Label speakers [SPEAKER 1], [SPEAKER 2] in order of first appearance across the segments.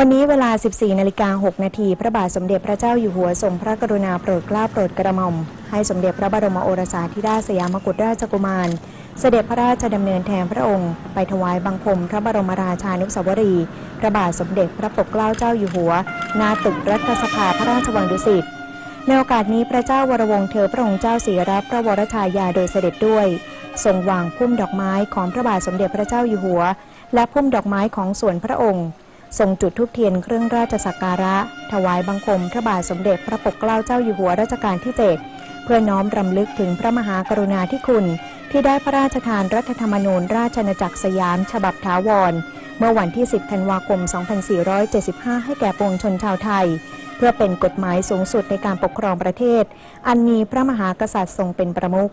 [SPEAKER 1] วันนี้เวลา 14 นาฬิกา 6 นาที พระบาทสมเด็จพระเจ้าอยู่หัวทรงพระกรุณาโปรดเกล้าโปรดกระหม่อม ให้สมเด็จพระบรมโอรสาธิราชสยามกุฎราชกุมาร เสด็จพระราชดำเนินแทนพระองค์ ไปถวายบังคมพระบรมราชานุสาวรีย์พระบาทสมเด็จพระปกเกล้าเจ้าอยู่หัวณตึกรัฐสภาพระราชวังดุสิตในโอกาสนี้พระเจ้าวรวงศ์เธอพระองค์เจ้าศีรับพระวรชายาโดยเสด็จด้วยทรงวางพุ่มดอกไม้ของพระบาทสมเด็จพระเจ้าอยู่หัว และพุ่มดอกไม้ของส่วนพระองค์ ทรงจุดธูปเทียนเครื่องราชสักการะ ถวายบังคมพระบาทสมเด็จพระปกเกล้าเจ้าอยู่หัวรัชกาลที่ 7 เพื่อน้อมรำลึกถึงพระมหากรุณาธิคุณ ที่ได้พระราชทานรัฐธรรมนูญราชอาณาจักรสยาม ฉบับถาวร เมื่อวันที่ 10 ธันวาคม 2475 ให้แก่ปวงชนชาวไทย เพื่อเป็นกฎหมายสูงสุดในการปกครองประเทศ อันมีพระมหากษัตริย์ทรงเป็นประมุข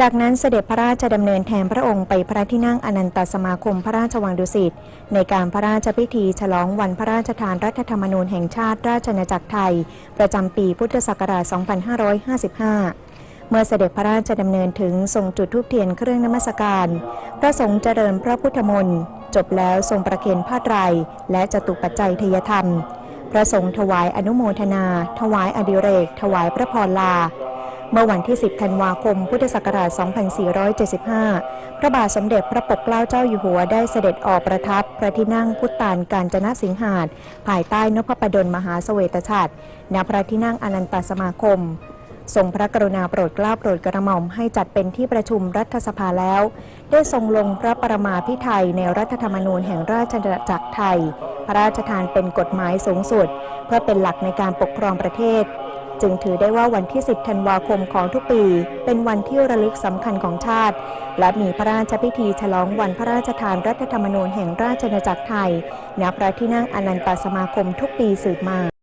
[SPEAKER 1] จากนั้นเสด็จพระราชดำเนินแทนพระองค์ไปพระที่นั่งอนันตสมาคมพระราชวังดุสิตในการพระราชพิธีฉลองวันพระราชทานรัฐธรรมนูญแห่งชาติราชอาณาจักรไทย ประจำปีพุทธศักราช 2555 เมื่อเสด็จพระราชดำเนินถึงทรงจุดธูปเทียนเครื่องนมัสการ พระสงฆ์เจริญพระพุทธมนต์จบแล้วทรงประเคนผ้าไตรและจตุปัจจัยทยธรรม พระสงฆ์ถวายอนุโมทนา ถวายอดิเรก ถวายพระพรลา เมื่อวันที่ 10 ธันวาคม พุทธศักราช 2475 พระบาทสมเด็จพระปกเกล้าเจ้าอยู่หัวได้เสด็จออกประทับพระที่นั่งพุทธานการจนะสิงหาดภายใต้นพประดลมหาเสวตฉัตรณพระที่นั่งอนันตสมาคมทรงพระกรุณาโปรดเกล้าโปรดกระหม่อมให้จัดเป็นที่ประชุมรัฐสภาแล้ว ได้ทรงลงพระประมาพิไทยในรัฐธรรมนูญแห่งราชอาณาจักรไทย พระราชทานเป็นกฎหมายสูงสุด เพื่อเป็นหลักในการปกครองประเทศ จึงถือได้ว่าวันที่ 10 ธันวาคมของทุกปี เป็นวันที่ระลึกสำคัญของชาติ และมีพระราชพิธีฉลองวันพระราชทานรัฐธรรมนูญแห่งราชอาณาจักรไทย ณ พระที่นั่งอนันตสมาคมทุกปีสืบมา